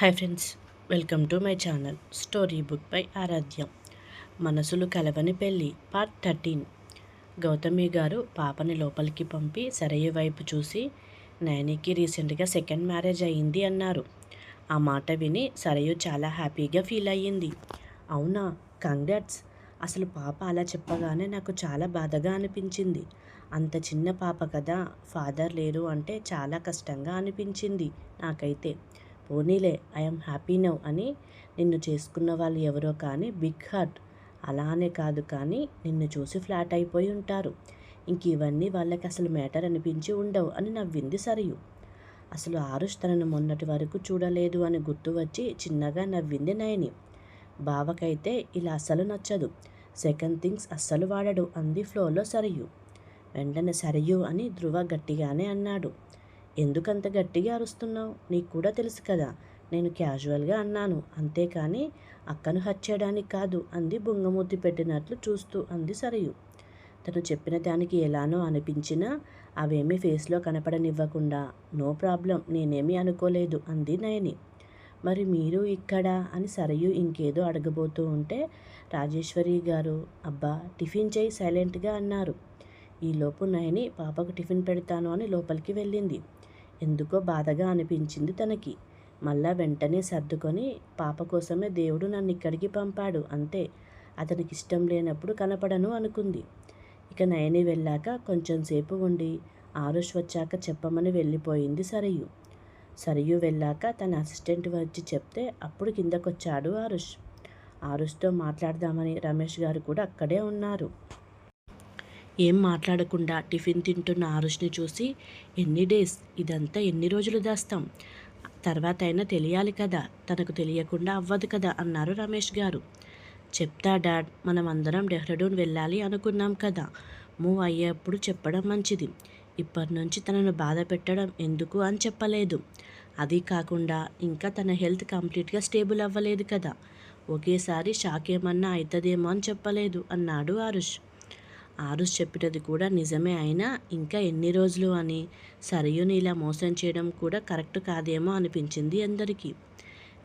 Hi friends welcome to my channel story book by Aaradhya మనసులు కలవని పెళ్ళి part thirteen Gautami గారు పాపని లోపలికి పంపి సరయ్య వైపు చూసి నయనికి రీసెంట్గా సెకండ్ మ్యారేజ్ అయ్యింది అన్నారు. ఆ మాట విని సరయు చాలా హ్యాపీగా ఫీల్ అయ్యింది. అవునా కంగ్రాట్స్ అసలు పాప అలా చెప్పగానే నాకు చాలా బాధగా అనిపించింది. అంత చిన్న పాప కదా ఫాదర్ లేరు అంటే చాలా కష్టంగా అనిపించింది నాకైతే. పోనీలే ఐఎమ్ హ్యాపీ నవ్ అని నిన్ను చేసుకున్న వాళ్ళు ఎవరో కానీ బిగ్ హార్ట్ అలానే కాదు కానీ నిన్ను చూసి ఫ్లాట్ అయిపోయి ఉంటారు. ఇంక ఇవన్నీ వాళ్ళకి అసలు మ్యాటర్ అనిపించి ఉండవు అని నవ్వింది సరియు. అసలు ఆరుష్ తనను మొన్నటి వరకు చూడలేదు అని గుర్తు వచ్చి చిన్నగా నవ్వింది నయని. బావకైతే ఇలా అస్సలు నచ్చదు. సెకండ్ థింగ్స్ అస్సలు వాడడు అంది ఫ్లోలో సరియు. వెంటనే సరియు అని ధృవ గట్టిగానే అన్నాడు. ఎందుకంత గట్టిగా అరుస్తున్నావు? నీకు కూడా తెలుసు కదా. నేను క్యాజువల్గా అన్నాను. అంతేకాని అక్కను హత్యడానికి కాదు అంది బుంగమూతి పెట్టినట్లు చూస్తూ అంది సరయు. తను చెప్పిన దానికి ఎలానో అనిపించినా అవేమీ ఫేస్లో కనపడనివ్వకుండా నో ప్రాబ్లం నేనేమీ అనుకోలేదు అంది నయని. మరి మీరు ఇక్కడ అని సరయు ఇంకేదో అడగబోతూ ఉంటే రాజేశ్వరి గారు అబ్బా టిఫిన్ చేయి సైలెంట్గా అన్నారు. ఈలోపు నయని పాపకు టిఫిన్ పెడతాను అని లోపలికి వెళ్ళింది. ఎందుకో బాధగా అనిపించింది తనకి. మళ్ళా వెంటనే సర్దుకొని పాప కోసమే దేవుడు నన్ను ఇక్కడికి పంపాడు అంతే. అతనికి ఇష్టం లేనప్పుడు కనపడను అనుకుంది. ఇక నయని వెళ్ళాక కొంచెంసేపు ఉండి ఆరుష్ వచ్చాక చెప్పమని వెళ్ళిపోయింది సరయు. సరయు వెళ్ళాక తన అసిస్టెంట్ వచ్చి చెప్తే అప్పుడు కిందకొచ్చాడు ఆరుష్. ఆరుష్తో మాట్లాడదామని రమేష్ గారు కూడా అక్కడే ఉన్నారు. ఏం మాట్లాడకుండా టిఫిన్ తింటున్న ఆరుష్ని చూసి ఎన్ని డేస్? ఇదంతా ఎన్ని రోజులు దాస్తాం? తర్వాత అయినా తెలియాలి కదా తనకు తెలియకుండా అవ్వదు కదా అన్నారు రమేష్ గారు. చెప్తా డాడ్. మనం అందరం డెహ్రాడూన్ వెళ్ళాలి అనుకున్నాం కదా. మూవ్ అయ్యేప్పుడు చెప్పడం మంచిది. ఇప్పటి నుంచి తనను బాధ పెట్టడం ఎందుకు అని చెప్పలేదు. అది కాకుండా ఇంకా తన హెల్త్ కంప్లీట్గా స్టేబుల్ అవ్వలేదు కదా. ఒకేసారి షాక్ ఏమన్నా అవుతుందేమో అని చెప్పలేదు అన్నాడు ఆరుష్. ఆరుస్ చెప్పినది కూడా నిజమే. అయినా ఇంకా ఎన్ని రోజులు అని సరయుని ఇలా మోసం చేయడం కూడా కరెక్ట్ కాదేమో అనిపించింది అందరికీ.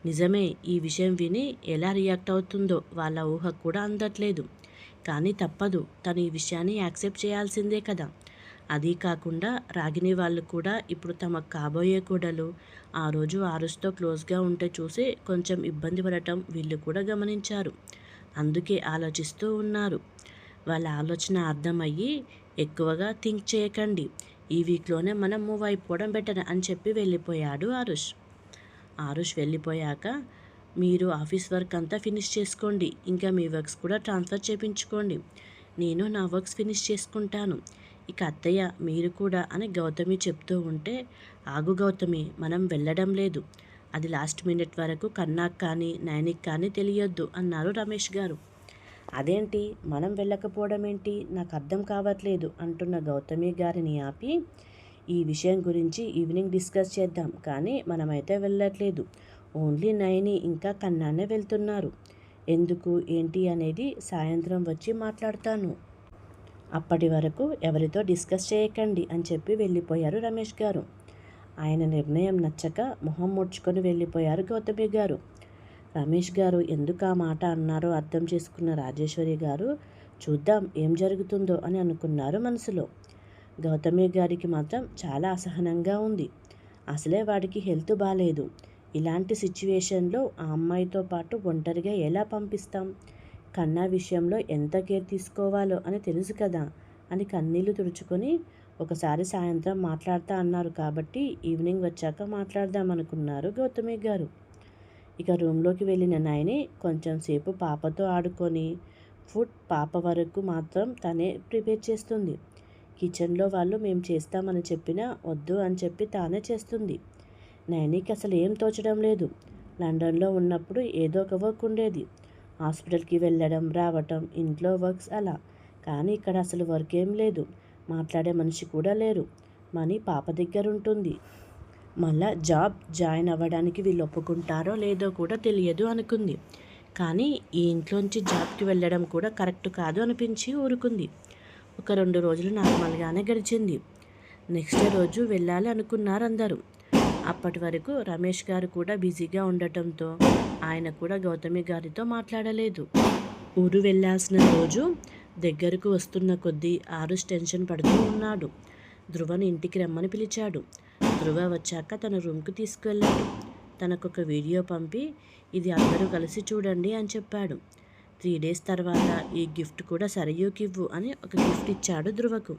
నిజమే ఈ విషయం విని ఎలా రియాక్ట్ అవుతుందో వాళ్ళ ఊహ కూడా అందట్లేదు. కానీ తప్పదు తను ఈ విషయాన్ని యాక్సెప్ట్ చేయాల్సిందే కదా. అది కాకుండా రాగిని వాళ్ళు కూడా ఇప్పుడు తమ కాబోయే కూడలు ఆ రోజు ఆరుస్తో క్లోజ్గా ఉంటే చూసి కొంచెం ఇబ్బంది పడటం వీళ్ళు కూడా గమనించారు. అందుకే ఆలోచిస్తూ ఉన్నారు. వాళ్ళ ఆలోచన అర్థమయ్యి ఎక్కువగా థింక్ చేయకండి. ఈ వీక్లోనే మనం మూవ్ అయిపోవడం బెటర్ అని చెప్పి వెళ్ళిపోయాడు ఆరుష్. ఆరుష్ వెళ్ళిపోయాక మీరు ఆఫీస్ వర్క్ అంతా ఫినిష్ చేసుకోండి. ఇంకా మీ వర్క్స్ కూడా ట్రాన్స్ఫర్ చేయించుకోండి నేను నా వర్క్స్ ఫినిష్ చేసుకుంటాను. ఇక అత్తయ్య మీరు కూడా అని గౌతమి చెప్తూ ఉంటే ఆగు గౌతమి మనం వెళ్ళడం లేదు. అది లాస్ట్ మినిట్ వరకు కన్నాక్ కానీ నయనికి కానీ తెలియొద్దు అన్నారు రమేష్ గారు. అదేంటి? మనం వెళ్ళకపోవడం ఏంటి నాకు అర్థం కావట్లేదు అంటున్న గౌతమి గారిని ఆపి ఈ విషయం గురించి ఈవినింగ్ డిస్కస్ చేద్దాం. కానీ మనమైతే వెళ్ళట్లేదు. ఓన్లీ నైని ఇంకా కన్నానే వెళ్తున్నారు. ఎందుకు? ఏంటి? అనేది సాయంత్రం వచ్చి మాట్లాడతాను. అప్పటి వరకు ఎవరితో డిస్కస్ చేయకండి అని చెప్పి వెళ్ళిపోయారు రమేష్ గారు. ఆయన నిర్ణయం నచ్చక మొహం ముడుచుకొని వెళ్ళిపోయారు గౌతమి గారు. రమేష్ గారు ఎందుకు ఆ మాట అన్నారో అర్థం చేసుకున్న రాజేశ్వరి గారు చూద్దాం ఏం జరుగుతుందో అని అనుకున్నారు మనసులో. గౌతమి గారికి మాత్రం చాలా అసహనంగా ఉంది. అసలే వాడికి హెల్త్ బాగాలేదు ఇలాంటి సిచ్యువేషన్లో ఆ అమ్మాయితో పాటు ఒంటరిగా ఎలా పంపిస్తాం? కన్నా విషయంలో ఎంత కేర్ తీసుకోవాలో అని తెలుసు కదా అని కన్నీళ్ళు తుడుచుకొని ఒకసారి సాయంత్రం మాట్లాడతా అన్నారు కాబట్టి ఈవినింగ్ వచ్చాక మాట్లాడదాం అనుకున్నారు గౌతమి గారు. ఇక రూమ్లోకి వెళ్ళిన నయని కొంచెం సేపు పాపతో ఆడుకొని ఫుడ్ పాప వరకు మాత్రం తనే ప్రిపేర్ చేస్తుంది. కిచెన్లో వాళ్ళు మేము చేస్తామని చెప్పినా వద్దు అని చెప్పి తానే చేస్తుంది. నయనికి అసలు ఏం తోచడం లేదు. లండన్లో ఉన్నప్పుడు ఏదో ఒక వర్క్ ఉండేది. హాస్పిటల్కి వెళ్ళడం రావటం ఇంట్లో వర్క్స్ అలా. కానీ ఇక్కడ అసలు వర్క్ ఏం లేదు. మాట్లాడే మనిషి కూడా లేరు. మనీ పాప దగ్గర ఉంటుంది. మళ్ళా జాబ్ జాయిన్ అవ్వడానికి వీళ్ళు ఒప్పుకుంటారో లేదో కూడా తెలియదు అనుకుంది. కానీ ఈ ఇంట్లోంచి జాబ్కి వెళ్ళడం కూడా కరెక్ట్ కాదు అనిపించి ఊరుకుంది. ఒక రెండు రోజులు నార్మల్గానే గడిచింది. నెక్స్ట్ రోజు వెళ్ళాలి అనుకున్నారు అందరూ అప్పటి వరకు రమేష్ గారు కూడా బిజీగా ఉండటంతో ఆయన కూడా గౌతమి గారితో మాట్లాడలేదు. ఊరు వెళ్ళాల్సిన రోజు దగ్గరకు వస్తున్న కొద్దీ ఆరుష్ టెన్షన్ పడుతూ ఉన్నాడు. ధ్రువను ఇంటికి రమ్మని పిలిచాడు. ధృవ వచ్చాక తన రూమ్కి తీసుకువెళ్ళాడు తనకొక వీడియో పంపి ఇది అందరూ కలిసి చూడండి అని చెప్పాడు. త్రీ డేస్ తర్వాత ఈ గిఫ్ట్ కూడా సరయూకివ్వు అని ఒక గిఫ్ట్ ఇచ్చాడు ధృవకు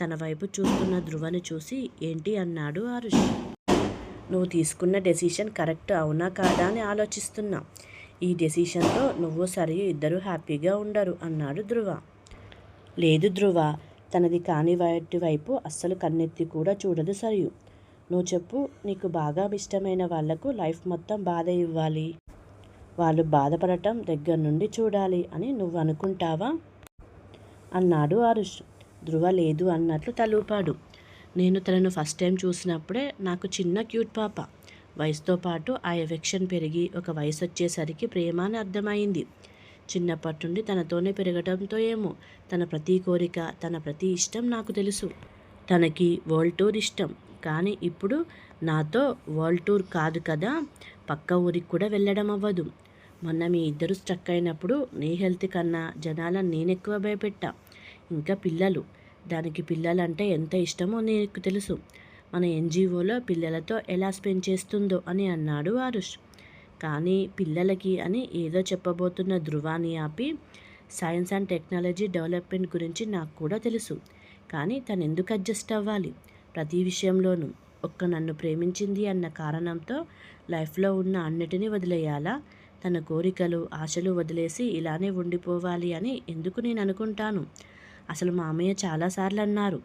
తన వైపు చూస్తున్న ధృవను చూసి ఏంటి? అన్నాడు ఆరుష్. నువ్వు తీసుకున్న డెసిషన్ కరెక్ట్ అవునా కాదా? అని ఆలోచిస్తున్నా. ఈ డెసిషన్తో నువ్వు సరియు ఇద్దరు హ్యాపీగా ఉండరు అన్నాడు ధృవ లేదు ధ్రువ తనది కాని వాటి వైపు అస్సలు కన్నెత్తి కూడా చూడదు సరియు. నువ్వు చెప్పు నీకు బాగా ఇష్టమైన వాళ్ళకు లైఫ్ మొత్తం బాధ ఇవ్వాలి. వాళ్ళు బాధపడటం దగ్గర నుండి చూడాలి అని నువ్వు అనుకుంటావా? అన్నాడు ఆరుష్. ధ్రువ లేదు అన్నట్లు తలూపాడు. నేను తనను ఫస్ట్ టైం చూసినప్పుడే నాకు చిన్న క్యూట్ పాప. వయసుతో పాటు ఆ ఎఫెక్షన్ పెరిగి ఒక వయసు వచ్చేసరికి ప్రేమ అని అర్థమైంది. చిన్నప్పటి నుండి తనతోనే పెరగడంతో ఏమో తన ప్రతి కోరిక తన ప్రతి ఇష్టం నాకు తెలుసు. తనకి వరల్డ్ టూర్ ఇష్టం. కానీ ఇప్పుడు నాతో వరల్డ్ టూర్ కాదు కదా పక్క ఊరికి కూడా వెళ్ళడం అవ్వదు. మొన్న మీ ఇద్దరు స్ట్రక్ అయినప్పుడు నీ హెల్త్ కన్నా జనాలను నేను ఎక్కువ భయపెట్టా. ఇంకా పిల్లలు. దానికి పిల్లలంటే ఎంత ఇష్టమో నీకు తెలుసు. మన ఎన్జిఓలో పిల్లలతో ఎలా స్పెండ్ చేస్తుందో అని అన్నాడు ఆరుష్. కానీ పిల్లలకి అని ఏదో చెప్పబోతున్న ధృవాన్ని ఆపి సైన్స్ అండ్ టెక్నాలజీ డెవలప్మెంట్ గురించి నాకు కూడా తెలుసు. కానీ తను ఎందుకు అడ్జస్ట్ అవ్వాలి? ప్రతి విషయంలోనూ ఒక్క నన్ను ప్రేమించింది అన్న కారణంతో లైఫ్లో ఉన్న అన్నిటినీ వదిలేయాలా? తన కోరికలు ఆశలు వదిలేసి ఇలానే ఉండిపోవాలి అని ఎందుకు నేను అనుకుంటాను? అసలు మామయ్య చాలాసార్లు అన్నారు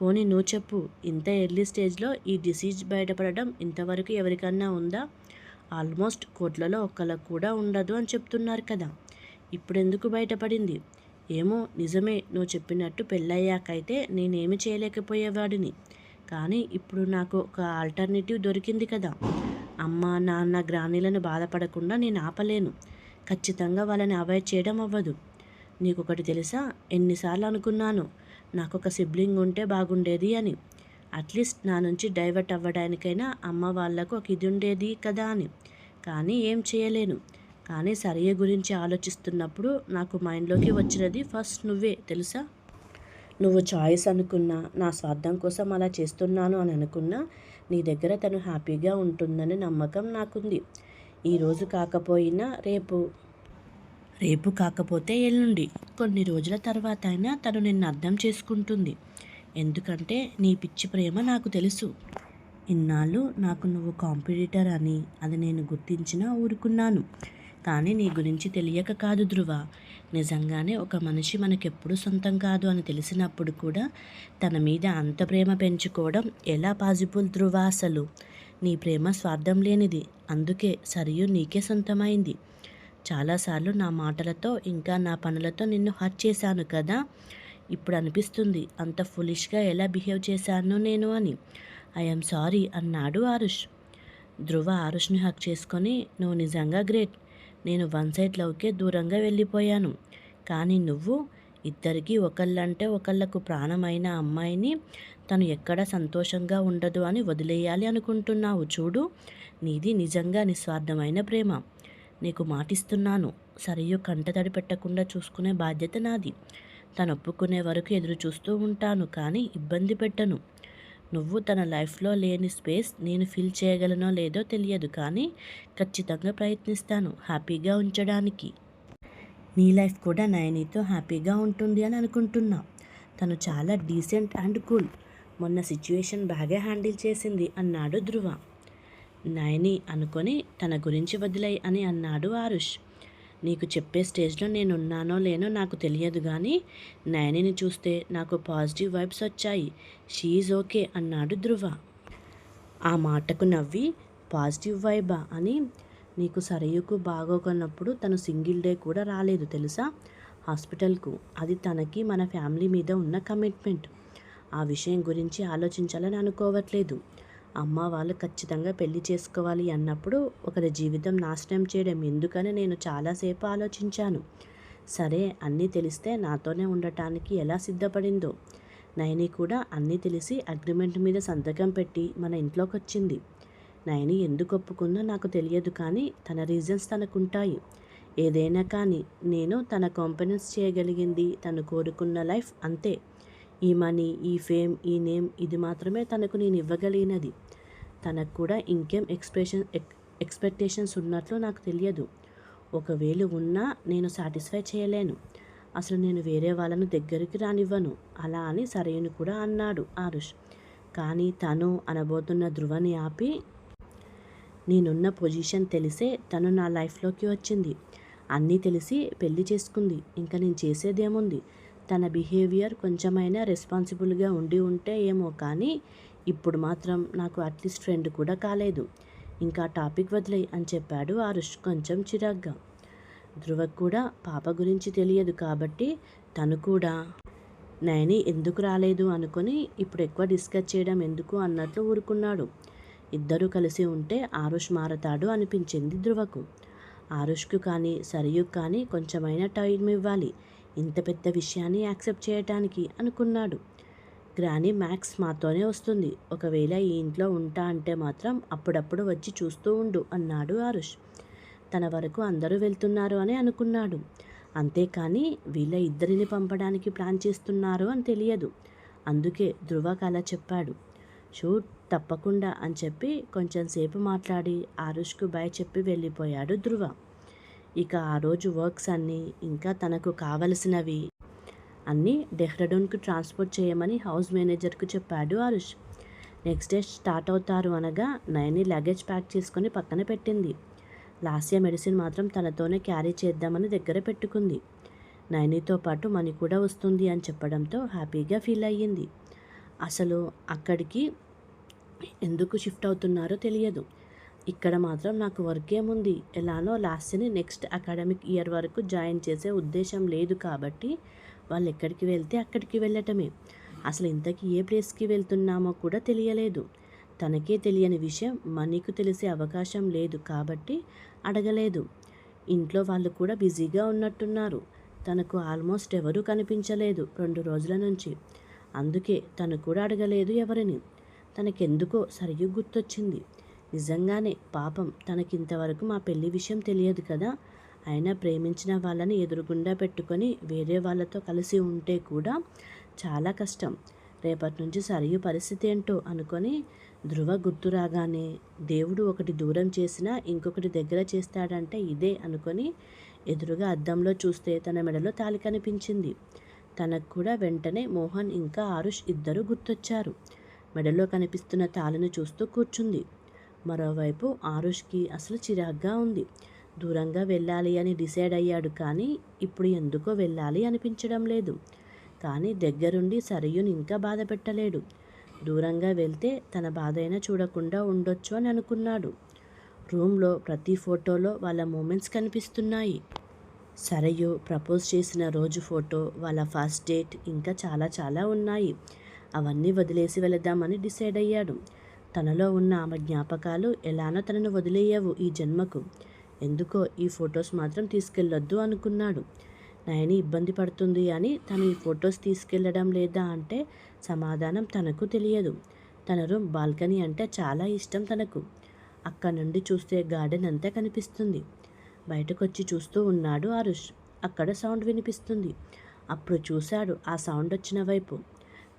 పోనీ నువ్వు చెప్పు ఇంత ఎర్లీ స్టేజ్లో ఈ డిసీజ్ బయటపడడం ఇంతవరకు ఎవరికన్నా ఉందా? ఆల్మోస్ట్ కోట్లలో ఒక్కళ్ళకు కూడా ఉండదు అని చెప్తున్నారు కదా. ఇప్పుడెందుకు బయటపడింది? ఏమో నిజమే నువ్వు చెప్పినట్టు పెళ్ళయ్యాకైతే నేనేమి చేయలేకపోయేవాడిని. కానీ ఇప్పుడు నాకు ఒక ఆల్టర్నేటివ్ దొరికింది కదా. అమ్మ నాన్న గ్రానీలను బాధపడకుండా నేను ఆపలేను. ఖచ్చితంగా వాళ్ళని అవాయిడ్ చేయడం అవ్వదు. నీకొకటి తెలుసా? ఎన్నిసార్లు అనుకున్నాను నాకు ఒక సిబ్లింగ్ ఉంటే బాగుండేది అని. అట్లీస్ట్ నా నుంచి డైవర్ట్ అవ్వడానికైనా అమ్మ వాళ్ళకు ఒక ఇది ఉండేది కదా అని. కానీ ఏం చేయలేను. కానీ సరియ గురించి ఆలోచిస్తున్నప్పుడు నాకు మైండ్లోకి వచ్చినది ఫస్ట్ నువ్వే తెలుసా? నువ్వు చాయిస్ అనుకున్నా నా స్వార్థం కోసం అలా చేస్తున్నాను అని అనుకున్నా నీ దగ్గర తను హ్యాపీగా ఉంటుందని నమ్మకం నాకుంది. ఈరోజు కాకపోయినా రేపు రేపు కాకపోతే ఎల్లుండి. కొన్ని రోజుల తర్వాత అయినా తను నిన్ను అర్థం చేసుకుంటుంది. ఎందుకంటే నీ పిచ్చి ప్రేమ నాకు తెలుసు. ఇన్నాళ్ళు నాకు నువ్వు కాంపిటీటర్ అని అది నేను గుర్తించినా ఊరుకున్నాను. కానీ నీ గురించి తెలియక కాదు ధృవ. నిజంగానే ఒక మనిషి మనకెప్పుడు సొంతం కాదు అని తెలిసినప్పుడు కూడా తన మీద అంత ప్రేమ పెంచుకోవడం ఎలా పాజిబుల్ ధృవ అసలు? నీ ప్రేమ స్వార్థం లేనిది అందుకే సరియు నీకే సొంతమైంది. చాలాసార్లు నా మాటలతో ఇంకా నా పనులతో నిన్ను హర్ట్ చేశాను కదా? ఇప్పుడు అనిపిస్తుంది అంత ఫులిష్గా ఎలా బిహేవ్ చేశాను నేను అని. ఐఎమ్ సారీ అన్నాడు ఆరుష్. ధృవ ఆరుష్ని హక్ చేసుకొని నువ్వు నిజంగా గ్రేట్. నేను వన్ సైడ్ లవ్కే దూరంగా వెళ్ళిపోయాను. కానీ నువ్వు ఇద్దరికి ఒకళ్ళంటే ఒకళ్ళకు ప్రాణమైన అమ్మాయిని తను ఎక్కడ సంతోషంగా ఉండదు అని వదిలేయాలి అనుకుంటున్నావు. చూడు నీది నిజంగా నిస్వార్థమైన ప్రేమ. నీకు మాటిస్తున్నాను. సరియు కంటతడి పెట్టకుండా చూసుకునే బాధ్యత నాది. తను ఒప్పుకునే వరకు ఎదురు చూస్తూ ఉంటాను కానీ ఇబ్బంది పెట్టను. నువ్వు తన లైఫ్లో లేని స్పేస్ నేను ఫిల్ చేయగలనో లేదో తెలియదు కానీ ఖచ్చితంగా ప్రయత్నిస్తాను హ్యాపీగా ఉంచడానికి. నీ లైఫ్ కూడా నయనితో హ్యాపీగా ఉంటుంది అని అనుకుంటున్నా. తను చాలా డీసెంట్ అండ్ కూల్. మొన్న సిచ్యువేషన్ బాగా హ్యాండిల్ చేసింది అన్నాడు ధృవ నయని అనుకొని తన గురించి వదిలే అని అన్నాడు ఆరుష్. నీకు చెప్పే స్టేజ్లో నేను ఉన్నానో లేనో నాకు తెలియదు కానీ నయనిని చూస్తే నాకు పాజిటివ్ వైబ్స్ వచ్చాయి. షీఈ్ ఓకే అన్నాడు ధృవ ఆ మాటకు నవ్వి పాజిటివ్ వైబా అని. నీకు సరయుకు బాగోకున్నప్పుడు తను సింగిల్ డే కూడా రాలేదు తెలుసా? హాస్పిటల్కు. అది తనకి మన ఫ్యామిలీ మీద ఉన్న కమిట్మెంట్. ఆ విషయం గురించి ఆలోచించాలని అనుకోవట్లేదు. అమ్మ వాళ్ళు ఖచ్చితంగా పెళ్ళి చేసుకోవాలి అన్నప్పుడు ఒకరి జీవితం నాశనం చేయడం ఎందుకని నేను చాలాసేపు ఆలోచించాను. సరే అన్నీ తెలిస్తే నాతోనే ఉండటానికి ఎలా సిద్ధపడిందో. నయని కూడా అన్నీ తెలిసి అగ్రిమెంట్ మీద సంతకం పెట్టి మన ఇంట్లోకి వచ్చింది నయని ఎందుకు ఒప్పుకుందో నాకు తెలియదు కానీ తన రీజన్స్ తనకుంటాయి. ఏదైనా కానీ నేను తన కాంపెనెన్స్ చేయగలిగింది తను కోరుకున్న లైఫ్ అంతే. ఈ మనీ ఈ ఫేమ్ ఈ నేమ్ ఇది మాత్రమే తనకు నేను ఇవ్వగలిగినది. తనకు కూడా ఇంకేం ఎక్స్ప్రెషన్ ఎక్స్పెక్టేషన్స్ ఉన్నట్లు నాకు తెలియదు. ఒకవేళ ఉన్నా నేను సాటిస్ఫై చేయలేను. అసలు నేను వేరే వాళ్ళను దగ్గరికి రానివ్వను. అలా అని సరైన కూడా అన్నాడు ఆరుష్. కానీ తను అనబోతున్న ధృవని ఆపి నేనున్న పొజిషన్ తెలిసే తను నా లైఫ్లోకి వచ్చింది. అన్నీ తెలిసి పెళ్ళి చేసుకుంది. ఇంకా నేను చేసేదేముంది? తన బిహేవియర్ కొంచెమైనా రెస్పాన్సిబుల్గా ఉండి ఉంటే ఏమో కానీ ఇప్పుడు మాత్రం నాకు అట్లీస్ట్ ఫ్రెండ్ కూడా కాలేదు. ఇంకా టాపిక్ వదిలే అని చెప్పాడు ఆరుష్ కొంచెం చిరాగ్గా. ధృవకు కూడా పాప గురించి తెలియదు కాబట్టి తను కూడా నయని ఎందుకు రాలేదు అనుకొని ఇప్పుడు ఎక్కువ డిస్కస్ చేయడం ఎందుకు అన్నట్లు ఊరుకున్నాడు. ఇద్దరూ కలిసి ఉంటే ఆరుష్ మారతాడు అనిపించింది ధ్రువకు. ఆరుష్కు కానీ సరియుకు కానీ కొంచెమైనా టైం ఇవ్వాలి. ఇంత పెద్ద విషయాన్ని యాక్సెప్ట్ చేయటానికి అనుకున్నాడు. గ్రాని మ్యాక్స్ మాతోనే వస్తుంది. ఒకవేళ ఈ ఇంట్లో ఉంటా అంటే మాత్రం అప్పుడప్పుడు వచ్చి చూస్తూ ఉండు అన్నాడు ఆరుష్. తన వరకు అందరూ వెళ్తున్నారు అని అనుకున్నాడు. అంతేకాని వీళ్ళ ఇద్దరిని పంపడానికి ప్లాన్ చేస్తున్నారు అని తెలియదు. అందుకే ధృవకు అలా చెప్పాడు. షూట్ తప్పకుండా అని చెప్పి కొంచెం సేపు మాట్లాడి ఆరుష్కు బాయ్ చెప్పి వెళ్ళిపోయాడు ధృవ ఇక ఆ రోజు వర్క్స్ అన్నీ ఇంకా తనకు కావలసినవి. అన్నీ డెహ్రడూన్కు ట్రాన్స్పోర్ట్ చేయమని హౌస్ మేనేజర్కు చెప్పాడు అరుష్ నెక్స్ట్ డే స్టార్ట్ అవుతారు అనగా నయని లగేజ్ ప్యాక్ చేసుకొని పక్కన పెట్టింది. లాస్య మెడిసిన్ మాత్రం తనతోనే క్యారీ చేద్దామని దగ్గర పెట్టుకుంది. నయనితో పాటు మనీ కూడా వస్తుంది అని చెప్పడంతో హ్యాపీగా ఫీల్ అయ్యింది. అసలు అక్కడికి ఎందుకు షిఫ్ట్ అవుతున్నారో తెలియదు. ఇక్కడ మాత్రం నాకు వర్క్ ఏముంది? ఎలానో లాస్ట్ని నెక్స్ట్ అకాడమిక్ ఇయర్ వరకు జాయిన్ చేసే ఉద్దేశం లేదు కాబట్టి వాళ్ళు ఎక్కడికి వెళ్తే అక్కడికి వెళ్ళటమే. అసలు ఇంతకీ ఏ ప్లేస్కి వెళ్తున్నామో కూడా తెలియలేదు. తనకే తెలియని విషయం మనీకు తెలిసే అవకాశం లేదు కాబట్టి అడగలేదు. ఇంట్లో వాళ్ళు కూడా బిజీగా ఉన్నట్టున్నారు. తనకు ఆల్మోస్ట్ ఎవరూ కనిపించలేదు రెండు రోజుల నుంచి. అందుకే తను కూడా అడగలేదు ఎవరిని. తనకెందుకో సరియు గుర్తొచ్చింది. నిజంగానే పాపం. తనకింతవరకు మా పెళ్ళి విషయం తెలియదు కదా. అయినా ప్రేమించిన వాళ్ళని ఎదురుగుండా పెట్టుకొని వేరే వాళ్ళతో కలిసి ఉంటే కూడా చాలా కష్టం. రేపటి నుంచి సరియు పరిస్థితి ఏంటో అనుకొని ధృవ గుర్తు రాగానే దేవుడు ఒకటి దూరం చేసినా ఇంకొకటి దగ్గర చేస్తాడంటే ఇదే అనుకొని ఎదురుగా అద్దంలో చూస్తే తన మెడలో తాలి కనిపించింది. తనకు కూడా వెంటనే మోహన్ ఇంకా ఆరుష్ ఇద్దరు గుర్తొచ్చారు. మెడలో కనిపిస్తున్న తాళిని చూస్తూ కూర్చుంది. మరోవైపు ఆరుష్కి అసలు చిరాగ్గా ఉంది. దూరంగా వెళ్ళాలి అని డిసైడ్ అయ్యాడు కానీ ఇప్పుడు ఎందుకో వెళ్ళాలి అనిపించడం లేదు. కానీ దగ్గరుండి సరయుని ఇంకా బాధ పెట్టలేడు. దూరంగా వెళ్తే తన బాధైనా చూడకుండా ఉండొచ్చు అని అనుకున్నాడు. రూమ్లో ప్రతి ఫోటోలో వాళ్ళ మూమెంట్స్ కనిపిస్తున్నాయి. సరయు ప్రపోజ్ చేసిన రోజు ఫోటో వాళ్ళ ఫస్ట్ డేట్ ఇంకా చాలా చాలా ఉన్నాయి. అవన్నీ వదిలేసి వెళదామని డిసైడ్ అయ్యాడు. తనలో ఉన్న ఆమె జ్ఞాపకాలు ఎలానో తనను వదిలేయవు ఈ జన్మకు. ఎందుకో ఈ ఫొటోస్ మాత్రం తీసుకెళ్ళొద్దు అనుకున్నాడు. నయని ఇబ్బంది పడుతుంది అని తను ఈ ఫొటోస్ తీసుకెళ్ళడం లేదా అంటే సమాధానం తనకు తెలియదు. తన రూమ్ బాల్కనీ అంటే చాలా ఇష్టం తనకు. అక్కడ నుండి చూస్తే గార్డెన్ అంతా కనిపిస్తుంది. బయటకొచ్చి చూస్తూ ఉన్నాడు అరుష్ అక్కడ సౌండ్ వినిపిస్తుంది. అప్పుడు చూశాడు ఆ సౌండ్ వచ్చిన వైపు.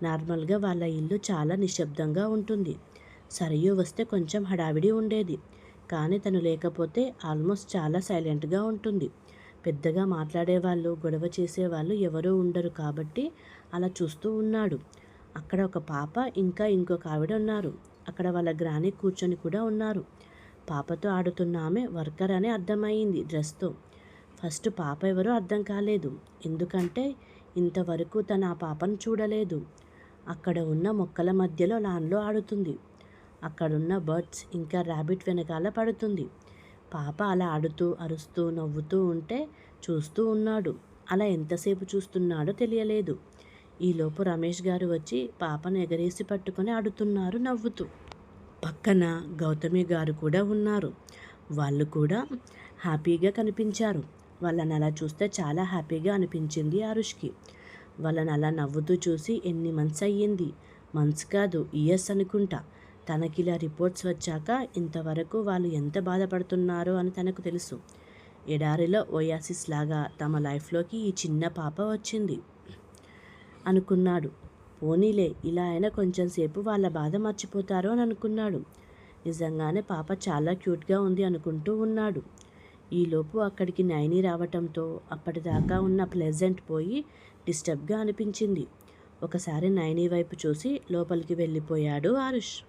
నార్మల్గా వాళ్ళ ఇల్లు చాలా నిశ్శబ్దంగా ఉంటుంది. సరయూ వస్తే కొంచెం హడావిడి ఉండేది. కానీ తను లేకపోతే ఆల్మోస్ట్ చాలా సైలెంట్గా ఉంటుంది. పెద్దగా మాట్లాడేవాళ్ళు గొడవ చేసేవాళ్ళు ఎవరూ ఉండరు కాబట్టి అలా చూస్తూ ఉన్నాడు. అక్కడ ఒక పాప ఇంకా ఇంకొక ఆవిడ ఉన్నారు. అక్కడ వాళ్ళ గ్రాని కూర్చొని కూడా ఉన్నారు. పాపతో ఆడుతున్న ఆమె వర్కర్ అని అర్థమైంది డ్రెస్తో. ఫస్ట్ పాప ఎవరో అర్థం కాలేదు. ఎందుకంటే ఇంతవరకు తన ఆ పాపను చూడలేదు. అక్కడ ఉన్న మొక్కల మధ్యలో లాన్లో ఆడుతుంది. అక్కడున్న బర్డ్స్ ఇంకా ర్యాబిట్ వెనకాల పడుతుంది. పాప అలా ఆడుతూ అరుస్తూ నవ్వుతూ ఉంటే చూస్తూ ఉన్నాడు. అలా ఎంతసేపు చూస్తున్నాడో తెలియలేదు. ఈలోపు రమేష్ గారు వచ్చి పాపను ఎగరేసి పట్టుకొని ఆడుతున్నారు నవ్వుతూ. పక్కన గౌతమి గారు కూడా ఉన్నారు. వాళ్ళు కూడా హ్యాపీగా కనిపించారు. వాళ్ళని అలా చూస్తే చాలా హ్యాపీగా అనిపించింది ఆరుష్కి. వాళ్ళని అలా నవ్వుతూ చూసి ఎన్ని మంత్స్ అయ్యింది? మంత్స్ కాదు ఇయర్స్ అనుకుంటా. తనకిలా రిపోర్ట్స్ వచ్చాక ఇంతవరకు వాళ్ళు ఎంత బాధపడుతున్నారో అని తనకు తెలుసు. ఎడారిలో ఓయాసిస్ లాగా తమ లైఫ్లోకి ఈ చిన్న పాప వచ్చింది అనుకున్నాడు. పోనీలే ఇలా అయినా కొంచెం సేపు వాళ్ళ బాధ మర్చిపోతారు అని అనుకున్నాడు. నిజంగానే పాప చాలా క్యూట్గా ఉంది అనుకుంటూ ఉన్నాడు. ఈలోపు అక్కడికి నైని రావటంతో అప్పటిదాకా ఉన్న ప్లెజెంట్ పోయి డిస్టర్బ్గా అనిపించింది. ఒకసారి నైని వైపు చూసి లోపలికి వెళ్ళిపోయాడు ఆరుష్.